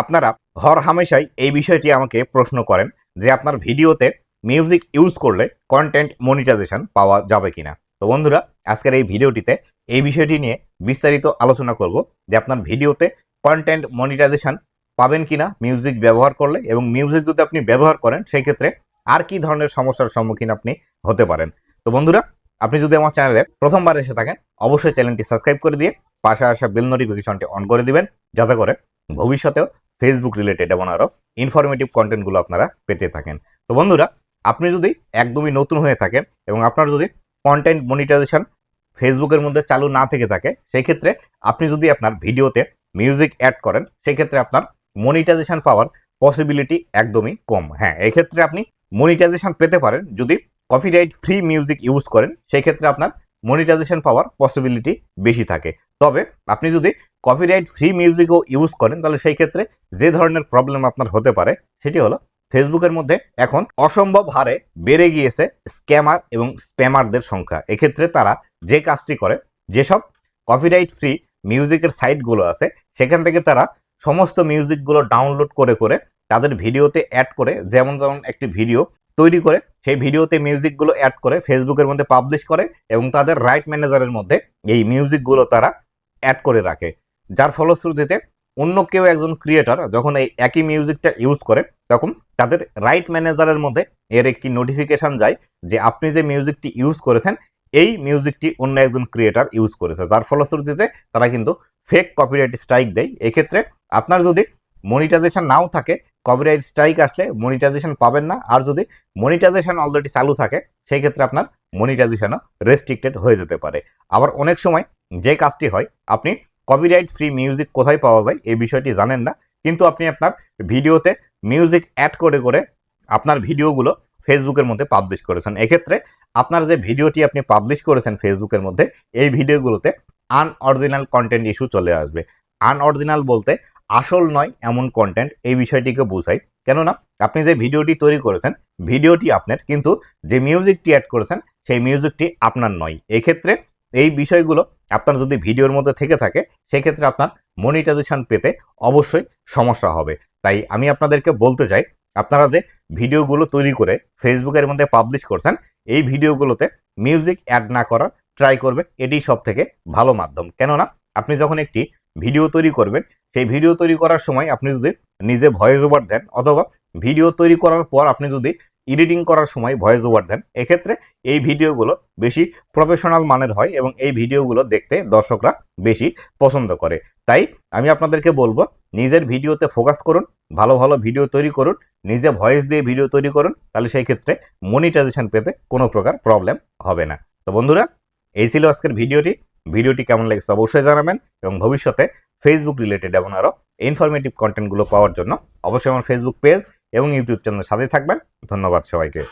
আপনারা হর হামেশাই এই বিষয়টি আমাকে প্রশ্ন করেন যে আপনার ভিডিওতে মিউজিক ইউজ করলে কন্টেন্ট মনিটাইজেশন পাওয়া যাবে কিনা। তো বন্ধুরা, আজকের এই ভিডিওটিতে এই বিষয়টি নিয়ে বিস্তারিত আলোচনা করব যে আপনার ভিডিওতে কন্টেন্ট মনিটাইজেশন পাবেন কিনা মিউজিক ব্যবহার করলে এবং মিউজিক যদি আপনি ব্যবহার করেন সেই ক্ষেত্রে আর কি ধরনের সমস্যার সম্মুখীন আপনি হতে পারেন। তো বন্ধুরা, আপনি যদি আমার চ্যানেলে প্রথমবার এসে থাকেন, অবশ্যই চ্যানেলটি সাবস্ক্রাইব করে দিয়ে পাশে আসা বেল নোটিফিকেশনটি অন করে দিবেন, যাতে করে ভবিষ্যতেও ফেসবুক রিলেটেড এবং আরও ইনফরমেটিভ কন্টেন্টগুলো আপনারা পেতে থাকেন। তো বন্ধুরা, আপনি যদি একদমই নতুন হয়ে থাকেন এবং আপনার যদি কন্টেন্ট মনিটাইজেশন ফেসবুকের মধ্যে চালু না থেকে থাকে, সেই ক্ষেত্রে আপনি যদি আপনার ভিডিওতে মিউজিক অ্যাড করেন, সেই ক্ষেত্রে আপনার মনিটাইজেশন পাওয়ার পসিবিলিটি একদমই কম। হ্যাঁ এক্ষেত্রে আপনি মনিটাইজেশন পেতে পারেন। যদি কপিরাইট ফ্রি মিউজিক ইউজ করেন, সেই ক্ষেত্রে আপনার মনিটাইজেশন পাওয়ার পসিবিলিটি বেশি থাকে। তবে আপনি যদি কপিরাইট ফ্রি মিউজিকও ইউজ করেন, তাহলে সেই ক্ষেত্রে যে ধরনের প্রবলেম আপনার হতে পারে, সেটি হলো ফেসবুকের মধ্যে এখন অসম্ভব হারে বেড়ে গিয়েছে স্ক্যামার এবং স্প্যামারদের সংখ্যা। এক্ষেত্রে তারা যে কাজটি করে, যেসব কপিরাইট ফ্রি মিউজিকের সাইটগুলো আছে, সেখান থেকে তারা সমস্ত মিউজিকগুলো ডাউনলোড করে করে তাদের ভিডিওতে অ্যাড করে, যেমন যেমন একটি ভিডিও তৈরি করে, সেই ভিডিওতে মিউজিকগুলো অ্যাড করে ফেসবুকের মধ্যে পাবলিশ করে এবং তাদের রাইট ম্যানেজারের মধ্যে এই মিউজিকগুলো তারা অ্যাড করে রাখে। যার ফলশ্রুতিতে অন্য কেউ একজন ক্রিয়েটর যখন এই একই মিউজিকটা ইউজ করে, তখন তাদের রাইট ম্যানেজারের মধ্যে এর একটি নোটিফিকেশন যায় যে আপনি যে মিউজিকটি ইউজ করেছেন, এই মিউজিকটি অন্য একজন ক্রিয়েটার ইউজ করেছে। যার ফলশ্রুতিতে তারা কিন্তু ফেক কপিরাইট স্ট্রাইক দেয়। এক্ষেত্রে আপনার যদি মনিটাইজেশন নাও থাকে কপিরাইট স্ট্রাইক আসলে মনিটাইজেশন পাবেন না। আর যদি মনিটাইজেশন অলরেডি চালু থাকে সেই ক্ষেত্রে আপনার মনিটাইজেশনও রেস্ট্রিক্টেড হয়ে যেতে পারে। আবার অনেক সময় যে কাজটি হয়, আপনি কপিরাইট ফ্রি মিউজিক কোথায় পাওয়া যায় এই বিষয়টি জানেন না, কিন্তু আপনি আপনার ভিডিওতে মিউজিক অ্যাড করে করে আপনার ভিডিওগুলো ফেসবুকের মধ্যে পাবলিশ করেছেন। এক্ষেত্রে আপনার যে ভিডিওটি আপনি পাবলিশ করেছেন ফেসবুকের মধ্যে, এই ভিডিওগুলোতে আনঅরিজিনাল কন্টেন্ট ইস্যু চলে আসবে। আনঅরিজিনাল বলতে আসল নয়, এমন কন্টেন্ট এই বিষয়টিকে বোঝায়। কেননা আপনি যে ভিডিওটি তৈরি করেছেন, ভিডিওটি আপনার, কিন্তু যে মিউজিকটি অ্যাড করেছেন, সেই মিউজিকটি আপনার নয়। এক্ষেত্রে এই বিষয়গুলো আপনার যদি ভিডিওর মধ্যে থেকে থাকে, সেক্ষেত্রে আপনার মনিটাইজেশন পেতে অবশ্যই সমস্যা হবে। তাই আমি আপনাদেরকে বলতে চাই, আপনারা যে ভিডিওগুলো তৈরি করে ফেসবুকের মধ্যে পাবলিশ করছেন, এই ভিডিওগুলোতে মিউজিক অ্যাড না করার ট্রাই করবেন এটি সব থেকে ভালো মাধ্যম। কেননা, আপনি যখন একটি ভিডিও তৈরি করবেন, সেই ভিডিও তৈরি করার সময় আপনি যদি নিজে ভয়েস ওভার দেন, অথবা ভিডিও তৈরি করার পর আপনি যদি এডিটিং করার সময় ভয়েস ওভার দেন। এক্ষেত্রে এই ভিডিওগুলো বেশি প্রফেশনাল মানের হয় এবং এই ভিডিওগুলো দেখতে দর্শকরা বেশি পছন্দ করে। তাই আমি আপনাদেরকে বলব, নিজের ভিডিওতে ফোকাস করুন, ভালো ভালো ভিডিও তৈরি করুন, নিজে ভয়েস দিয়ে ভিডিও তৈরি করুন, তাহলে সেই ক্ষেত্রে মনিটাইজেশন পেতে কোনো প্রকার প্রবলেম হবে না। তো বন্ধুরা, এই ছিল আজকের ভিডিওটি। ভিডিওটি কেমন লেগেছে অবশ্যই জানাবেন এবং ভবিষ্যতে ফেসবুক রিলেটেড এবং আরও ইনফরমেটিভ কন্টেন্টগুলো পাওয়ার জন্য অবশ্যই আমার ফেসবুক পেজ এবং ইউটিউব চ্যানেল সাথে থাকবেন। ধন্যবাদ সবাইকে।